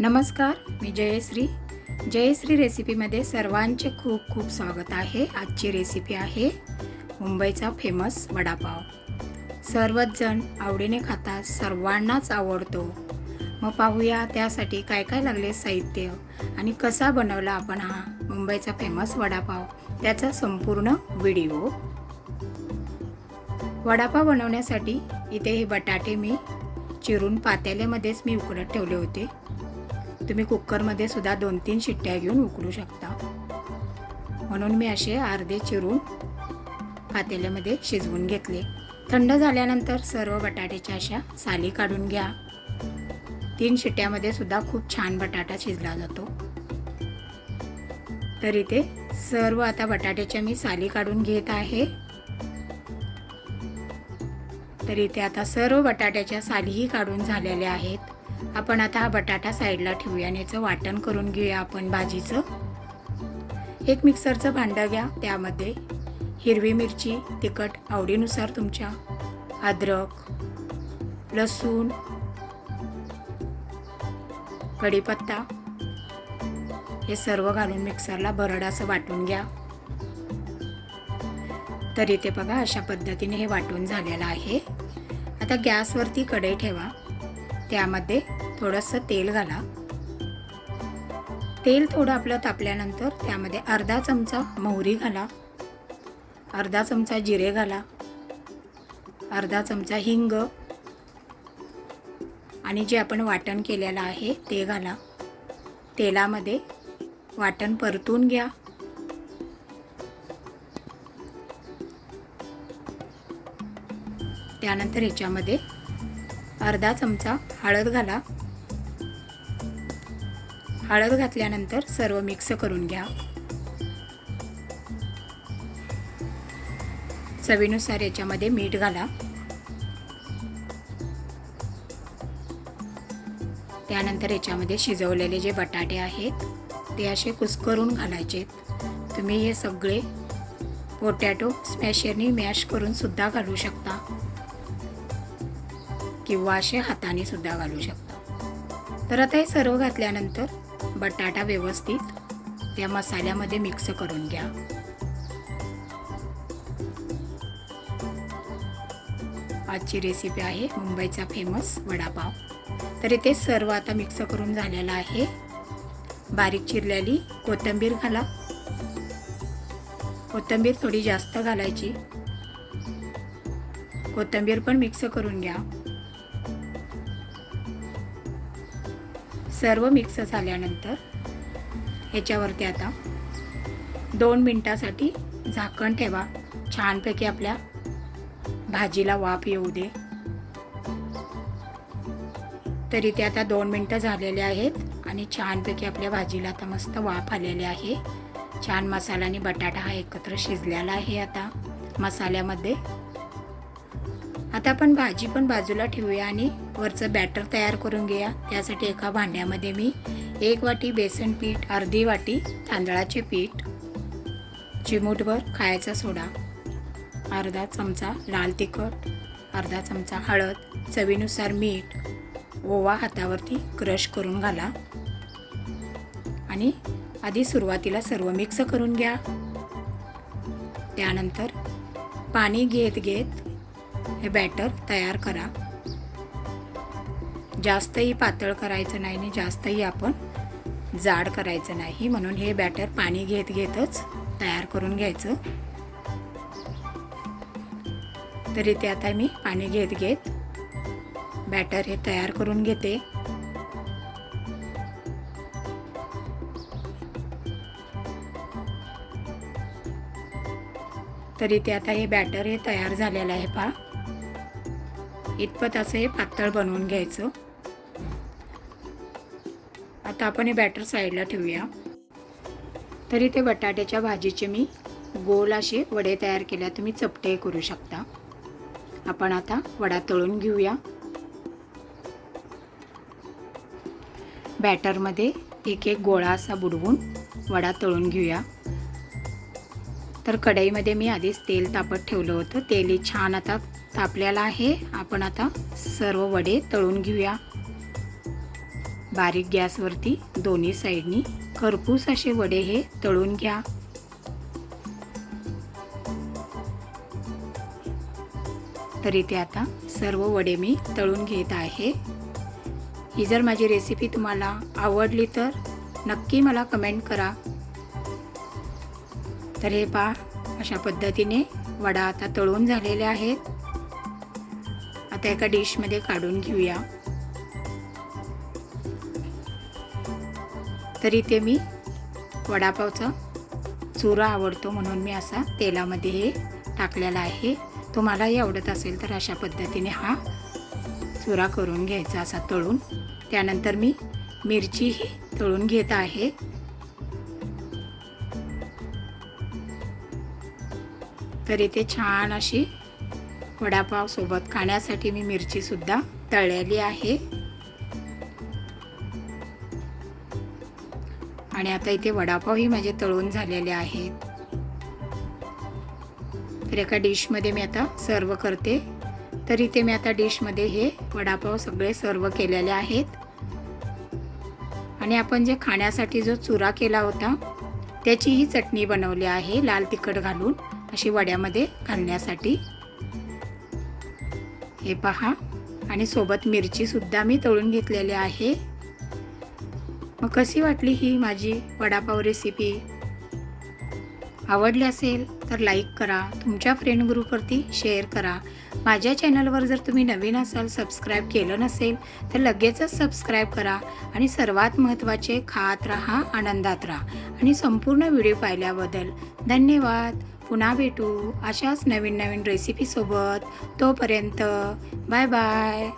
नमस्कार मी जयश्री. जयश्री रेसिपीमध्ये सर्वांचे खूप खूप स्वागत आहे. आजची रेसिपी आहे मुंबईचा फेमस वडापाव. सर्वच जण आवडीने खातात सर्वांनाच आवडतो. मग पाहूया त्यासाठी काय काय लागले साहित्य आणि कसा बनवला आपण हा मुंबईचा फेमस वडापाव त्याचा संपूर्ण व्हिडिओ. वडापाव बनवण्यासाठी इथे हे बटाटे मी चिरून पातेल्यामध्येच मी उकडत ठेवले होते. तुम्ही कुकरमध्ये सुद्धा दोन तीन शिट्ट्या घेऊन उकडू शकता. म्हणून मी असे अर्धे चिरून पातेल्यामध्ये शिजवून घेतले. थंड झाल्यानंतर सर्व बटाट्याच्या अशा साली काढून घ्या. तीन शिट्ट्यामध्ये सुद्धा खूप छान बटाटा शिजला जातो. तर इथे सर्व आता बटाट्याच्या मी साली काढून घेत आहे. तर इथे आता सर्व बटाट्याच्या सालीही काढून झालेल्या आहेत. आपण आता हा बटाटा साईडला ठेवूया आणि याचं वाटण करून घेऊया आपण भाजीचं. एक मिक्सरचं भांडं घ्या त्यामध्ये. हिरवी मिरची तिखट आवडीनुसार तुमच्या. अद्रक लसूण कढीपत्ता. हे सर्व घालून मिक्सरला भरड असं वाटून घ्या. तर इथे बघा अशा पद्धतीने हे वाटून झालेलं आहे. आता गॅसवरती कढई ठेवा. त्यामध्ये थोडंसं तेल घाला. तेल थोडं आपलं तापल्यानंतर त्यामध्ये अर्धा चमचा मोहरी घाला. अर्धा चमचा जिरे घाला. अर्धा चमचा हिंग. आणि जे आपण वाटण केलेलं आहे ते घाला. तेलामध्ये वाटण परतून घ्या. त्यानंतर ह्याच्यामध्ये अर्धा चमचा हळद घाला. हळद घातल्यानंतर सर्व मिक्स करून घ्या. चवीनुसार याच्यामध्ये मीठ घाला. त्यानंतर याच्यामध्ये शिजवलेले जे बटाटे आहेत ते असे कुस्करून घालायचे. तुम्ही हे सगळे पोटॅटो स्मॅशरनी मॅश करून सुद्धा घालू शकता. किंवा असे हाताने सुद्धा घालू शकता. तर आता हे सर्व घातल्यानंतर बटाटा व्यवस्थित त्या मसाल्यामध्ये मिक्स करून घ्या. आजची रेसिपी आहे मुंबईचा फेमस वडापाव. तर इथे सर्व आता मिक्स करून झालेला आहे. बारीक चिरलेली कोथिंबीर घाला. कोथिंबीर थोडी जास्त घालायची. कोथिंबीर पण मिक्स करून घ्या. सर्व मिक्स झाल्यानंतर ह्याच्यावरती आता दोन मिनटासाठी झाकण ठेवा. छानपैकी आपल्या भाजीला वाफ येऊ दे. तरी ते आता दोन मिनटं झालेले आहेत आणि छानपैकी आपल्या भाजीला आता मस्त वाफ आलेली आहे. छान मसाला आणि बटाटा हा एकत्र शिजलेला आहे आता. मसाल्यामध्ये आता आपण भाजी पण बाजूला ठेवूया आणि वरचं बॅटर तयार करून घेऊया. त्यासाठी एका भांड्यामध्ये मी एक वाटी बेसन पीठ अर्धी वाटी तांदळाचे पीठ चिमूटभर खायचा सोडा अर्धा चमचा लाल तिखट अर्धा चमचा हळद चवीनुसार मीठ ओवा हातावरती क्रश करून घाला. आणि आधी सुरुवातीला सर्व मिक्स करून घ्या. त्यानंतर पाणी घेत घेत हे बॅटर तयार करा. जास्तही पातळ करायचं नाही आणि जास्तही आपण जाड करायचं नाही म्हणून हे बॅटर पाणी घेत घेतच तयार करून घ्यायचं. तरी ते आता मी पाणी घेत घेत बॅटर हे तयार करून घेते. तरी ते आता हे बॅटर हे तयार झालेलं आहे पहा. इतपत असं हे पातळ बनवून घ्यायचं. आता आपण हे बॅटर साईडला ठेवूया. तरी ते बटाट्याच्या भाजीचे मी गोल असे वडे तयार केल्या तुम्ही चपटे करू शकता. आपण आता वडा तळून घेऊया. बॅटरमध्ये एक एक गोळा असा बुडवून वडा तळून घेऊया. तर कढईमध्ये मी आधीच तेल तापत ठेवलं होतं. तेल छान आता तापलेलं आहे. आपण आता सर्व वडे तळून घेऊया. बारीक गॅसवरती दोन्ही साईडनी खरपूस असे वडे हे तळून घ्या. तर इथे आता सर्व वडे मी तळून घेत आहे. ही जर माझी रेसिपी तुम्हाला आवडली तर नक्की मला कमेंट करा. तर हे पहा अशा पद्धतीने वडा आता तळून झालेले आहेत. आता एका डिशमध्ये काढून घेऊया. तर इथे मी वडापावचा चुरा आवडतो म्हणून मी असा तेलामध्ये हे टाकलेला आहे. तुम्हालाही आवडत असेल तर अशा पद्धतीने हा चुरा करून घ्यायचा असा तळून. त्यानंतर मी मिरचीही तळून घेत आहे. तर इथे छान अशी वडापावसोबत खाण्यासाठी मी मिरचीसुद्धा तळलेली आहे. आणि आता इथे वडापावही माझे तळून झालेले आहेत. तर एका डिशमध्ये मी आता सर्व करते. तर इथे मी आता डिशमध्ये हे वडापाव सगळे सर्व केलेले आहेत. आणि आपण जे खाण्यासाठी जो चुरा केला होता त्याचीही चटणी बनवली आहे लाल तिखट घालून. अशी वड्यामध्ये घालण्यासाठी. हे पहा. आणि सोबत मिरचीसुद्धा मी तळून घेतलेली आहे. मग कशी वाटली ही माझी वडापाव रेसिपी आवडली असेल तर लाईक करा. तुमच्या फ्रेंड ग्रुपवरती शेअर करा. माझ्या चॅनलवर जर तुम्ही नवीन असाल सबस्क्राईब केलं नसेल तर लगेचच सबस्क्राईब करा आणि सर्वात महत्त्वाचे खात राहा आनंदात राहा. आणि संपूर्ण व्हिडिओ पाहिल्याबद्दल धन्यवाद. पुन्हा भेटू अशाच नवीन नवीन रेसिपीसोबत तोपर्यंत बाय बाय